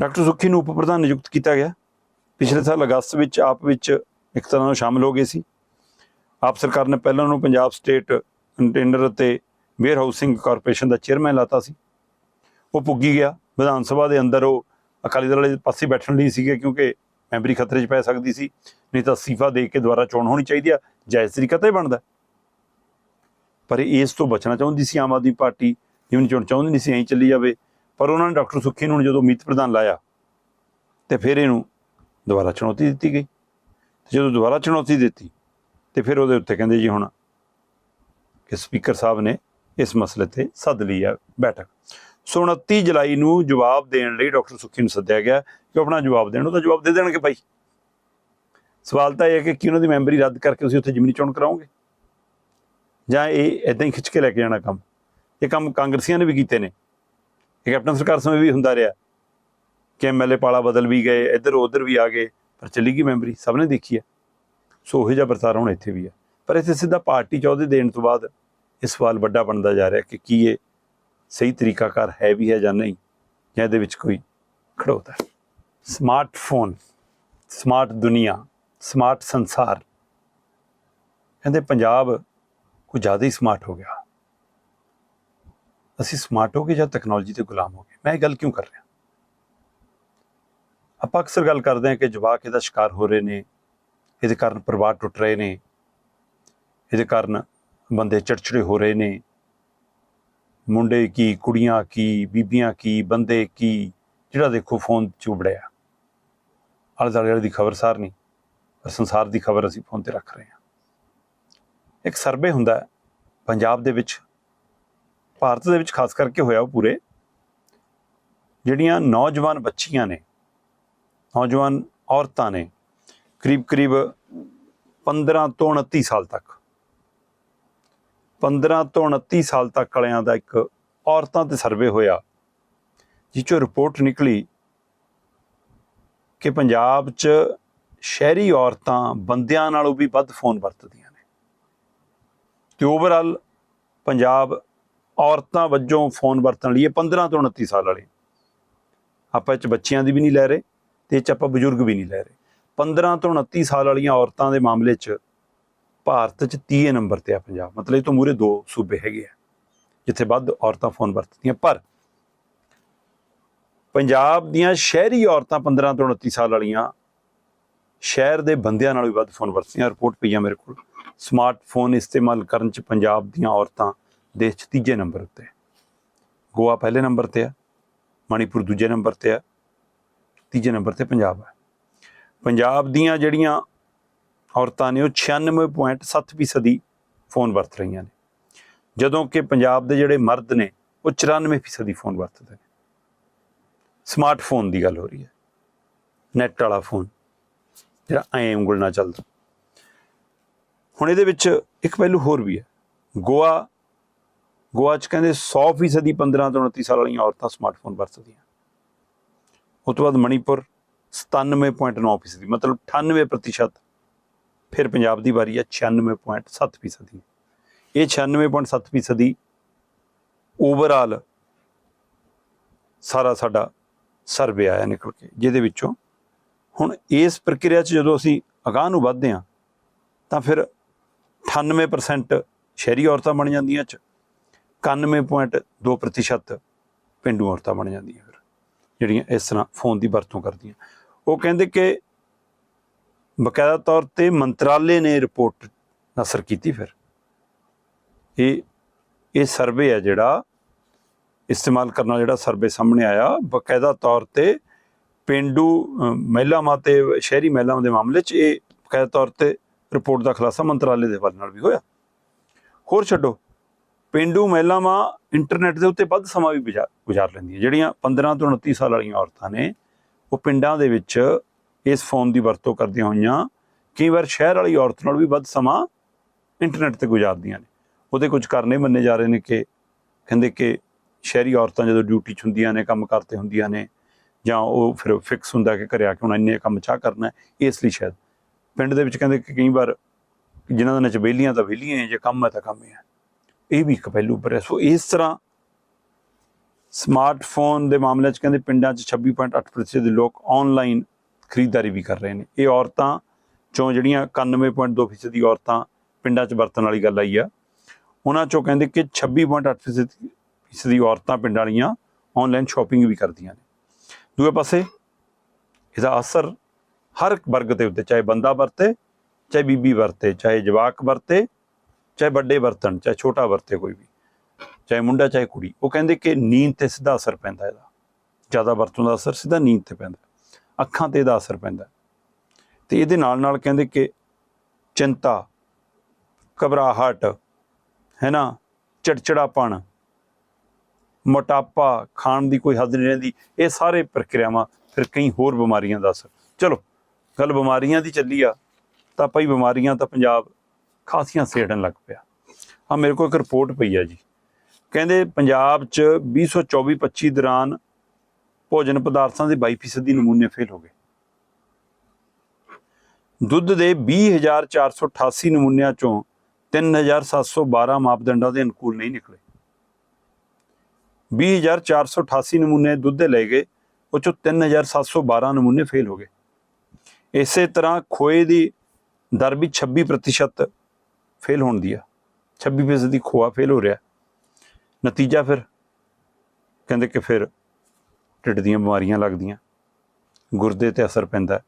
ਡਾਕਟਰ ਸੁੱਖੀ ਨੂੰ ਉਪ ਪ੍ਰਧਾਨ ਨਿਯੁਕਤ ਕੀਤਾ ਗਿਆ। ਪਿਛਲੇ ਸਾਲ ਅਗਸਤ ਵਿੱਚ ਆਪ ਵਿੱਚ ਇੱਕ ਤਰ੍ਹਾਂ ਨਾਲ ਸ਼ਾਮਲ ਹੋ ਗਏ ਸੀ। ਆਪ ਸਰਕਾਰ ਨੇ ਪਹਿਲਾਂ ਉਹਨੂੰ ਪੰਜਾਬ ਸਟੇਟ ਕੰਟੇਨਰ ਅਤੇ ਵੇਅਰ ਹਾਊਸਿੰਗ ਕਾਰਪੋਰੇਸ਼ਨ ਦਾ ਚੇਅਰਮੈਨ ਲਾਤਾ ਸੀ। ਉਹ ਪੁੱਗੀ ਗਿਆ। ਵਿਧਾਨ ਸਭਾ ਦੇ ਅੰਦਰ ਉਹ ਅਕਾਲੀ ਦਲ ਵਾਲੇ ਪਾਸੇ ਬੈਠਣ ਲਈ ਸੀਗੇ ਕਿਉਂਕਿ ਮੈਂਬਰੀ ਖਤਰੇ 'ਚ ਪੈ ਸਕਦੀ ਸੀ। ਨਹੀਂ ਤਾਂ ਅਸਤੀਫਾ ਦੇ ਕੇ ਦੁਬਾਰਾ ਚੋਣ ਹੋਣੀ ਚਾਹੀਦੀ ਆ। ਜਾਇਜ਼ ਤਰੀਕਾ ਤਾਂ ਹੀ ਬਣਦਾ। ਪਰ ਇਹ ਇਸ ਤੋਂ ਬਚਣਾ ਚਾਹੁੰਦੀ ਸੀ ਆਮ ਆਦਮੀ ਪਾਰਟੀ। ਜਿਵੇਂ ਚੋਣ ਚਾਹੁੰਦੀ ਨਹੀਂ ਸੀ, ਐਂ ਚੱਲੀ ਜਾਵੇ। ਪਰ ਉਹਨਾਂ ਨੇ ਡਾਕਟਰ ਸੁੱਖੀ ਨੂੰ ਜਦੋਂ ਮੀਤ ਪ੍ਰਧਾਨ ਲਾਇਆ, ਤੇ ਫਿਰ ਇਹਨੂੰ ਦੁਬਾਰਾ ਚੁਣੌਤੀ ਦਿੱਤੀ ਗਈ। ਤੇ ਜਦੋਂ ਦੁਬਾਰਾ ਚੁਣੌਤੀ ਦਿੱਤੀ ਤੇ ਫਿਰ ਉਹਦੇ ਉੱਤੇ ਕਹਿੰਦੇ ਜੀ ਹੁਣ ਕਿ ਸਪੀਕਰ ਸਾਹਿਬ ਨੇ ਇਸ ਮਸਲੇ ਤੇ ਸੱਦ ਲਈ ਹੈ ਬੈਠਕ। ਸੋ 29 ਜੁਲਾਈ ਨੂੰ ਜਵਾਬ ਦੇਣ ਲਈ ਡਾਕਟਰ ਸੁੱਖੀ ਨੂੰ ਸੱਦਿਆ ਗਿਆ ਕਿ ਉਹ ਆਪਣਾ ਜਵਾਬ ਦੇਣ ਉਹਦਾ ਜਵਾਬ ਦੇ ਦੇਣਗੇ ਭਾਈ। ਸਵਾਲ ਤਾਂ ਇਹ ਹੈ ਕਿ ਕੀ ਉਹਨਾਂ ਦੀ ਮੈਂਬਰੀ ਰੱਦ ਕਰਕੇ ਤੁਸੀਂ ਉੱਥੇ ਜ਼ਮੀਨੀ ਚੋਣ ਕਰਾਓਗੇ? ਜਾਂ ਇਹ ਇਦਾਂ ਹੀ ਖਿੱਚ ਕੇ ਲੈ ਕੇ ਜਾਣਾ ਕੰਮ? ਇਹ ਕੰਮ ਕਾਂਗਰਸੀਆਂ ਨੇ ਵੀ ਕੀਤੇ ਨੇ। ਇਹ ਕੈਪਟਨ ਸਰਕਾਰ ਸਮੇਂ ਵੀ ਹੁੰਦਾ ਰਿਹਾ। ਕਿ ਐਮਐਲਏ ਪਾਲਾ ਬਦਲ ਵੀ ਗਏ ਇੱਧਰ ਉੱਧਰ ਵੀ ਆ ਗਏ, ਪਰ ਚਲੀ ਗਈ ਮੈਂਬਰੀ, ਸਭ ਨੇ ਦੇਖੀ ਹੈ। ਸੋ ਉਹੋ ਜਿਹਾ ਵਰਤਾਰਾ ਹੁਣ ਇੱਥੇ ਵੀ ਹੈ ਪਰ ਇੱਥੇ ਸਿੱਧਾ ਪਾਰਟੀ ਚੌਧੇ ਦੇਣ ਤੋਂ ਬਾਅਦ ਇਹ ਸਵਾਲ ਵੱਡਾ ਬਣਦਾ ਜਾ ਰਿਹਾ ਕਿ ਕੀ ਇਹ ਸਹੀ ਤਰੀਕਾਕਾਰ ਹੈ ਵੀ ਹੈ ਜਾਂ ਨਹੀਂ, ਜਾਂ ਇਹਦੇ ਵਿੱਚ ਕੋਈ ਖੜੋਤਾ ਹੈ। ਸਮਾਰਟਫੋਨ ਸਮਾਰਟ ਦੁਨੀਆ ਸਮਾਰਟ ਸੰਸਾਰ। ਕਹਿੰਦੇ ਪੰਜਾਬ ਕੁਝ ਜ਼ਿਆਦਾ ਹੀ ਸਮਾਰਟ ਹੋ ਗਿਆ। ਅਸੀਂ ਸਮਾਰਟ ਹੋ ਗਏ ਜਾਂ ਟੈਕਨੋਲੋਜੀ ਦੇ ਗੁਲਾਮ ਹੋ ਗਏ? ਮੈਂ ਇਹ ਗੱਲ ਕਿਉਂ ਕਰ ਰਿਹਾ? ਆਪਾਂ ਅਕਸਰ ਗੱਲ ਕਰਦੇ ਹਾਂ ਕਿ ਜਵਾਕ ਇਹਦਾ ਸ਼ਿਕਾਰ ਹੋ ਰਹੇ ਨੇ। ਇਹਦੇ ਕਾਰਨ ਪਰਿਵਾਰ ਟੁੱਟ ਰਹੇ ਨੇ। ਇਹਦੇ ਕਾਰਨ ਬੰਦੇ ਚੜਚੜੇ ਹੋ ਰਹੇ ਨੇ। ਮੁੰਡੇ ਕੀ, ਕੁੜੀਆਂ ਕੀ, ਬੀਬੀਆਂ ਕੀ, ਬੰਦੇ ਕੀ, ਜਿਹੜਾ ਦੇਖੋ ਫੋਨ ਚ ਉਬੜਿਆ। ਆਲੇ ਦੁਆਲੇ ਦੀ ਖਬਰ ਸਾਰ ਨਹੀਂ, ਪਰ ਸੰਸਾਰ ਦੀ ਖਬਰ ਅਸੀਂ ਫੋਨ ਤੇ ਰੱਖ ਰਹੇ ਹਾਂ। ਇੱਕ ਸਰਵੇ ਹੁੰਦਾ ਪੰਜਾਬ ਦੇ ਵਿੱਚ, ਭਾਰਤ ਦੇ ਵਿੱਚ ਖਾਸ ਕਰਕੇ ਹੋਇਆ ਉਹ ਪੂਰੇ, ਜਿਹੜੀਆਂ ਨੌਜਵਾਨ ਬੱਚੀਆਂ ਨੇ, ਨੌਜਵਾਨ ਔਰਤਾਂ ਨੇ ਕਰੀਬ ਕਰੀਬ 15 ਤੋਂ 29 ਸਾਲ ਤੱਕ। 15 ਤੋਂ 29 ਸਾਲ ਤੱਕ ਵਾਲਿਆਂ ਦਾ ਇੱਕ ਔਰਤਾਂ ਤੇ ਸਰਵੇ ਹੋਇਆ, ਜਿਸ ਚੋਂ ਰਿਪੋਰਟ ਨਿਕਲੀ ਕਿ ਪੰਜਾਬ 'ਚ ਸ਼ਹਿਰੀ ਔਰਤਾਂ ਬੰਦਿਆਂ ਨਾਲੋਂ ਵੀ ਵੱਧ ਫੋਨ ਵਰਤਦੀਆਂ ਨੇ। ਤੇ ਓਵਰਆਲ ਪੰਜਾਬ ਔਰਤਾਂ ਵੱਜੋਂ ਫੋਨ ਵਰਤਣ ਲਈ ਇਹ 15 ਤੋਂ 29 ਸਾਲ ਵਾਲੇ। ਆਪਾਂ ਇਹ 'ਚ ਬੱਚਿਆਂ ਦੀ ਵੀ ਨਹੀਂ ਲੈ ਰਹੇ ਤੇ ਇਹ 'ਚ ਆਪਾਂ ਬਜ਼ੁਰਗ ਵੀ ਨਹੀਂ ਲੈ ਰਹੇ। 15 ਤੋਂ 29 ਸਾਲ ਵਾਲੀਆਂ ਔਰਤਾਂ ਦੇ ਮਾਮਲੇ 'ਚ ਭਾਰਤ 'ਚ 30 ਨੰਬਰ ਤੇ ਆ ਪੰਜਾਬ। ਮਤਲਬ ਇਹ ਤੋਂ ਮੂਰੇ ਦੋ ਸੂਬੇ ਹੈਗੇ ਆ, ਜਿੱਥੇ ਵੱਧ ਔਰਤਾਂ ਫੋਨ ਵਰਤਦੀਆਂ। ਪਰ ਪੰਜਾਬ ਦੀਆਂ ਸ਼ਹਿਰੀ ਔਰਤਾਂ 15 ਤੋਂ 29 ਸਾਲ ਵਾਲੀਆਂ, ਸ਼ਹਿਰ ਦੇ ਬੰਦਿਆਂ ਨਾਲੋਂ ਵੀ ਵੱਧ ਫੋਨ ਵਰਤਦੀਆਂ। ਰਿਪੋਰਟ ਪਈ ਆ ਮੇਰੇ ਕੋਲ। ਸਮਾਰਟਫੋਨ ਇਸਤੇਮਾਲ ਕਰਨ 'ਚ ਪੰਜਾਬ ਦੀਆਂ ਔਰਤਾਂ ਦੇਸ਼ 'ਚ ਤੀਜੇ ਨੰਬਰ ਉੱਤੇ ਗੋਆ ਪਹਿਲੇ ਨੰਬਰ ਤੇ ਆ, ਮਣੀਪੁਰ ਦੂਜੇ ਨੰਬਰ ਤੇ ਆ, ਤੀਜੇ ਨੰਬਰ ਤੇ ਪੰਜਾਬ ਆ। ਪੰਜਾਬ ਦੀਆਂ ਜਿਹੜੀਆਂ ਔਰਤਾਂ ਨੇ ਉਹ 96.7% ਦੀ ਫੋਨ ਵਰਤ ਰਹੀਆਂ ਨੇ। ਜਦੋਂ ਕਿ ਪੰਜਾਬ ਦੇ ਜਿਹੜੇ ਮਰਦ ਨੇ, ਉਹ 94% ਦੀ ਫੋਨ ਵਰਤਦੇ ਨੇ। ਸਮਾਰਟਫੋਨ ਦੀ ਗੱਲ ਹੋ ਰਹੀ ਹੈ। ਨੈਟ ਵਾਲਾ ਫੋਨ, ਜਿਹੜਾ ਐਂ ਉਂਗਲ ਨਾਲ ਚੱਲਦਾ। ਹੁਣ ਇਹਦੇ ਵਿੱਚ ਇੱਕ ਪਹਿਲੂ ਹੋਰ ਵੀ ਹੈ। ਗੋਆ ਗੋਆ ਚ ਕਹਿੰਦੇ 100% ਦੀ 15 ਤੋਂ 29 ਸਾਲ ਵਾਲੀਆਂ ਔਰਤਾਂ ਸਮਾਰਟਫੋਨ ਵਰਤਦੀਆਂ। ਉਸ ਤੋਂ ਬਾਅਦ ਮਣੀਪੁਰ 97.9% ਦੀ ਮਤਲਬ 98% ਫਿਰ ਪੰਜਾਬ ਦੀ ਵਾਰੀ ਹੈ 96.7% ਦੀ ਇਹ 96.7% ਦੀ ਓਵਰਆਲ ਸਾਰਾ ਸਾਡਾ ਸਰਵੇ ਆਇਆ ਨਿਕਲ ਕੇ, ਜਿਹਦੇ ਵਿੱਚੋਂ ਹੁਣ ਇਸ ਪ੍ਰਕਿਰਿਆ 'ਚ ਜਦੋਂ ਅਸੀਂ ਅਗਾਹ ਨੂੰ ਵੱਧਦੇ ਹਾਂ, ਤਾਂ ਫਿਰ 98% ਸ਼ਹਿਰੀ ਔਰਤਾਂ ਬਣ ਜਾਂਦੀਆਂ ਚ 91.2% ਪਿੰਡੂ ਔਰਤਾਂ ਬਣ ਜਾਂਦੀਆਂ ਫਿਰ, ਜਿਹੜੀਆਂ ਇਸ ਤਰ੍ਹਾਂ ਫੋਨ ਦੀ ਵਰਤੋਂ ਕਰਦੀਆਂ। ਉਹ ਕਹਿੰਦੇ ਕਿ ਬਕਾਇਦਾ ਤੌਰ ਤੇ ਮੰਤਰਾਲੇ ਨੇ ਰਿਪੋਰਟ ਨਸਰ ਕੀਤੀ ਫਿਰ। ਇਹ ਇਹ ਸਰਵੇ ਹੈ ਜਿਹੜਾ, ਇਸਤੇਮਾਲ ਕਰਨ ਵਾਲਾ ਜਿਹੜਾ ਸਰਵੇ ਸਾਹਮਣੇ ਆਇਆ, ਬਕਾਇਦਾ ਤੌਰ ਤੇ ਪਿੰਡੂ ਮਹਿਲਾਵਾਂ ਤੇ, ਸ਼ਹਿਰੀ ਮਹਿਲਾਵਾਂ ਦੇ ਮਾਮਲੇ 'ਚ ਇਹ ਬਕਾਇਦਾ ਤੌਰ ਤੇ ਰਿਪੋਰਟ ਦਾ ਖੁਲਾਸਾ ਮੰਤਰਾਲੇ ਦੇ ਵੱਲ ਨਾਲ ਵੀ ਹੋਇਆ। ਹੋਰ ਛੱਡੋ, ਪਿੰਡੂ ਮਹਿਲਾਵਾਂ ਇੰਟਰਨੈਟ ਦੇ ਉੱਤੇ ਵੱਧ ਸਮਾਂ ਵੀ ਗੁਜ਼ਾ- ਗੁਜ਼ਾਰ ਲੈਂਦੀਆਂ, ਜਿਹੜੀਆਂ 15 ਤੋਂ 29 ਸਾਲ ਵਾਲੀਆਂ ਔਰਤਾਂ ਨੇ ਉਹ ਪਿੰਡਾਂ ਦੇ ਵਿੱਚ ਇਸ ਫੋਨ ਦੀ ਵਰਤੋਂ ਕਰਦੀਆਂ ਹੋਈਆਂ। ਕਈ ਵਾਰ ਸ਼ਹਿਰ ਵਾਲੀ ਔਰਤ ਨਾਲ ਵੀ ਵੱਧ ਸਮਾਂ ਇੰਟਰਨੈਟ ਤੇ ਗੁਜ਼ਾਰਦੀਆਂ ਨੇ। ਉਹਦੇ ਕੁਝ ਕਰਨੇ ਮੰਨੇ ਜਾ ਰਹੇ ਨੇ ਕਿ ਕਹਿੰਦੇ ਕਿ ਸ਼ਹਿਰੀ ਔਰਤਾਂ ਜਦੋਂ ਡਿਊਟੀ 'ਚ ਹੁੰਦੀਆਂ ਨੇ, ਕੰਮ ਕਰਤੇ ਹੁੰਦੀਆਂ ਨੇ, ਜਾਂ ਉਹ ਫਿਰ ਫਿਕਸ ਹੁੰਦਾ ਕਿ ਘਰੇ ਆ ਕੇ ਹੁਣ ਇੰਨੇ ਕੰਮ ਚਾਹ ਕਰਨਾ ਇਸ ਲਈ ਸ਼ਾਇਦ। ਪਿੰਡ ਦੇ ਵਿੱਚ ਕਹਿੰਦੇ ਕਿ ਕਈ ਵਾਰ ਜਿਨ੍ਹਾਂ ਦੇ ਵਿੱਚ ਵਿਹਲੀਆਂ ਤਾਂ ਵਿਹਲੀਆਂ ਜੇ ਕੰਮ ਹੈ ਤਾਂ ਕੰਮ ਹੈ ਇਹ ਵੀ ਇੱਕ ਪਹਿਲੂ ਪਰ ਹੈ। ਸੋ ਇਸ ਤਰ੍ਹਾਂ ਸਮਾਰਟਫੋਨ ਦੇ ਮਾਮਲੇ 'ਚ ਕਹਿੰਦੇ ਪਿੰਡਾਂ 'ਚ 26.8% ਦੇ ਲੋਕ ਆਨਲਾਈਨ ਖਰੀਦਦਾਰੀ ਵੀ ਕਰ ਰਹੇ ਨੇ। ਇਹ ਔਰਤਾਂ ਚੋਂ ਜਿਹੜੀਆਂ 91.2% ਦੀ ਔਰਤਾਂ ਪਿੰਡਾਂ 'ਚ ਵਰਤਣ ਵਾਲੀ ਗੱਲ ਆਈ ਆ, ਉਹਨਾਂ ਚੋਂ ਕਹਿੰਦੇ ਕਿ 26.8% ਦੀ ਔਰਤਾਂ ਪਿੰਡਾਂ ਵਾਲੀਆਂ ਆਨਲਾਈਨ ਸ਼ਾਪਿੰਗ ਵੀ ਕਰਦੀਆਂ ਨੇ। ਦੂਏ ਪਾਸੇ ਇਹਦਾ ਅਸਰ ਹਰ ਇੱਕ ਵਰਗ ਦੇ ਉੱਤੇ, ਚਾਹੇ ਬੰਦਾ ਵਰਤੇ, ਚਾਹੇ ਬੀਬੀ ਵਰਤੇ, ਚਾਹੇ ਜਵਾਕ ਵਰਤੇ, ਚਾਹੇ ਵੱਡੇ ਵਰਤਣ, ਚਾਹੇ ਛੋਟਾ ਵਰਤੇ ਕੋਈ ਵੀ। ਚਾਹੇ ਮੁੰਡਾ ਚਾਹੇ ਕੁੜੀ, ਉਹ ਕਹਿੰਦੇ ਕਿ ਨੀਂਦ ਤੇ ਸਿੱਧਾ ਅਸਰ ਪੈਂਦਾ ਇਹਦਾ। ਜ਼ਿਆਦਾ ਵਰਤੋਂ ਦਾ ਅਸਰ ਸਿੱਧਾ ਨੀਂਦ ਤੇ ਪੈਂਦਾ। ਅੱਖਾਂ ਤੇ ਇਹਦਾ ਅਸਰ ਪੈਂਦਾ। ਤੇ ਇਹਦੇ ਨਾਲ ਨਾਲ ਕਹਿੰਦੇ ਕਿ ਚਿੰਤਾ, ਘਬਰਾਹਟ, ਹੈ ਨਾ? ਚਿੜਚਿੜਾਪਣ, ਮੋਟਾਪਾ ਖਾਣ ਦੀ ਕੋਈ ਹੱਦ ਨਹੀਂ ਰਹਿੰਦੀ। ਇਹ ਸਾਰੇ ਪ੍ਰਕਿਰਿਆਵਾਂ ਫਿਰ ਕਈ ਹੋਰ ਬਿਮਾਰੀਆਂ ਦਾ ਅਸਰ। ਚਲੋ, ਗੱਲ ਬਿਮਾਰੀਆਂ ਦੀ ਚੱਲੀ ਆ, ਤਾਂ ਭਾਈ ਬਿਮਾਰੀਆਂ ਤਾਂ ਪੰਜਾਬ ਖਾਸੀਆਂ ਸੇੜਨ ਲੱਗ ਪਿਆ। ਆ ਮੇਰੇ ਕੋਲ ਇੱਕ ਰਿਪੋਰਟ ਪਈ ਆ ਜੀ। ਕਹਿੰਦੇ ਪੰਜਾਬ 'ਚ 2024-25 ਦੌਰਾਨ ਭੋਜਨ ਪਦਾਰਥਾਂ ਦੇ 22% ਦੀ ਨਮੂਨੇ ਫੇਲ ਹੋ ਗਏ। ਦੁੱਧ ਦੇ 20488 ਨਮੂਨਿਆਂ ਚੋਂ 3712 ਮਾਪਦੰਡਾਂ ਦੇ ਅਨੁਕੂਲ ਨਹੀਂ ਨਿਕਲੇ। 20488 ਨਮੂਨੇ ਦੁੱਧ ਦੇ ਲਏ ਗਏ, ਉਹ ਚੋਂ 3712 ਨਮੂਨੇ ਫੇਲ ਹੋ ਗਏ। ਇਸੇ ਤਰ੍ਹਾਂ ਖੋਏ ਦੀ ਦਰ ਵੀ 26% ਫੇਲ ਹੋਣ ਦੀ ਆ। 26% ਦੀ ਖੋਆ ਫੇਲ ਹੋ ਰਿਹਾ। ਨਤੀਜਾ ਫਿਰ? ਕਹਿੰਦੇ ਕਿ ਫਿਰ ਢਿੱਡ ਦੀਆਂ ਬਿਮਾਰੀਆਂ ਲੱਗਦੀਆਂ। ਗੁਰਦੇ ਤੇ ਅਸਰ ਪੈਂਦਾ।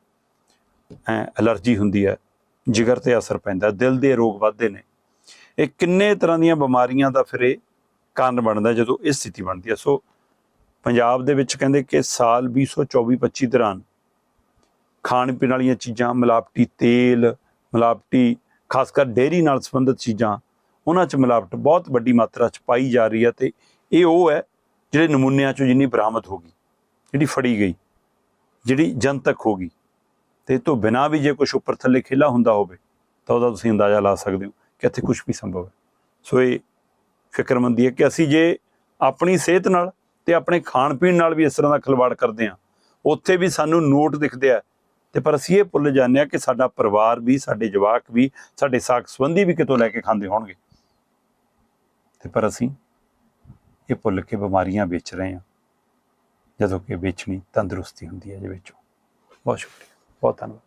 ਐ ਅਲਰਜੀ ਹੁੰਦੀ ਹੈ। ਜਿਗਰ ਤੇ ਅਸਰ ਪੈਂਦਾ। ਦਿਲ ਦੇ ਰੋਗ ਵੱਧਦੇ ਨੇ। ਇਹ ਕਿੰਨੇ ਤਰ੍ਹਾਂ ਦੀਆਂ ਬਿਮਾਰੀਆਂ ਦਾ ਫਿਰ ਇਹ ਕਾਰਨ ਬਣਦਾ ਜਦੋਂ ਇਹ ਸਥਿਤੀ ਬਣਦੀ ਹੈ। ਸੋ ਪੰਜਾਬ ਦੇ ਵਿੱਚ ਕਹਿੰਦੇ ਕਿ ਸਾਲ 2024-25 ਦੌਰਾਨ ਖਾਣ ਪੀਣ ਵਾਲੀਆਂ ਚੀਜ਼ਾਂ, ਮਿਲਾਵਟੀ ਤੇਲ, ਮਿਲਾਵਟੀ ਖਾਸ ਕਰ ਡੇਅਰੀ ਨਾਲ ਸੰਬੰਧਿਤ ਚੀਜ਼ਾਂ ਉਹਨਾਂ 'ਚ ਮਿਲਾਵਟ ਬਹੁਤ ਵੱਡੀ ਮਾਤਰਾ 'ਚ ਪਾਈ ਜਾ ਰਹੀ ਹੈ ਤੇ ਇਹ ਉਹ ਹੈ ਜਿਹੜੇ ਨਮੂਨਿਆਂ 'ਚੋਂ ਜਿੰਨੀ ਬਰਾਮਦ ਹੋ ਗਈ, ਜਿਹੜੀ ਫੜੀ ਗਈ, ਜਿਹੜੀ ਜਨਤਕ ਹੋ ਗਈ। ਤੇ ਇਹ ਤੋਂ ਬਿਨਾਂ ਵੀ ਜੇ ਕੁਝ ਉੱਪਰ ਥੱਲੇ ਖਿਲਾ ਹੁੰਦਾ ਹੋਵੇ, ਤਾਂ ਉਹਦਾ ਤੁਸੀਂ ਅੰਦਾਜ਼ਾ ਲਾ ਸਕਦੇ ਹੋ ਕਿ ਇੱਥੇ ਕੁਝ ਵੀ ਸੰਭਵ ਹੈ। ਸੋ ਇਹ ਫਿਕਰਮੰਦੀ ਹੈ ਕਿ ਅਸੀਂ ਜੇ ਆਪਣੀ ਸਿਹਤ ਨਾਲ ਤੇ ਆਪਣੇ ਖਾਣ ਪੀਣ ਨਾਲ ਵੀ ਇਸ ਤਰ੍ਹਾਂ ਦਾ ਖਿਲਵਾੜ ਕਰਦੇ ਹਾਂ, ਉੱਥੇ ਵੀ ਸਾਨੂੰ ਨੋਟ ਦਿਖਦੇ ਆ। ਤੇ ਪਰ ਅਸੀਂ ਇਹ ਭੁੱਲ ਜਾਂਦੇ ਆ ਕਿ ਸਾਡਾ ਪਰਿਵਾਰ ਵੀ, ਸਾਡੇ ਜਵਾਕ ਵੀ, ਸਾਡੇ ਸਾਕ ਸੰਬੰਧੀ ਵੀ ਕਿਤੋਂ ਲੈ ਕੇ ਖਾਂਦੇ ਹੋਣਗੇ। ਤੇ ਪਰ ਅਸੀਂ ਇਹ ਭੁੱਲ ਕੇ ਬਿਮਾਰੀਆਂ ਵੇਚ ਰਹੇ ਹਾਂ। ਜਦੋਂ ਕਿ ਵੇਚਣੀ ਤੰਦਰੁਸਤੀ ਹੁੰਦੀ ਹੈ ਜੇ ਵਿੱਚੋਂ। ਬਹੁਤ ਸ਼ੁਕਰੀਆ। ਬਹੁਤ ਧੰਨਵਾਦ।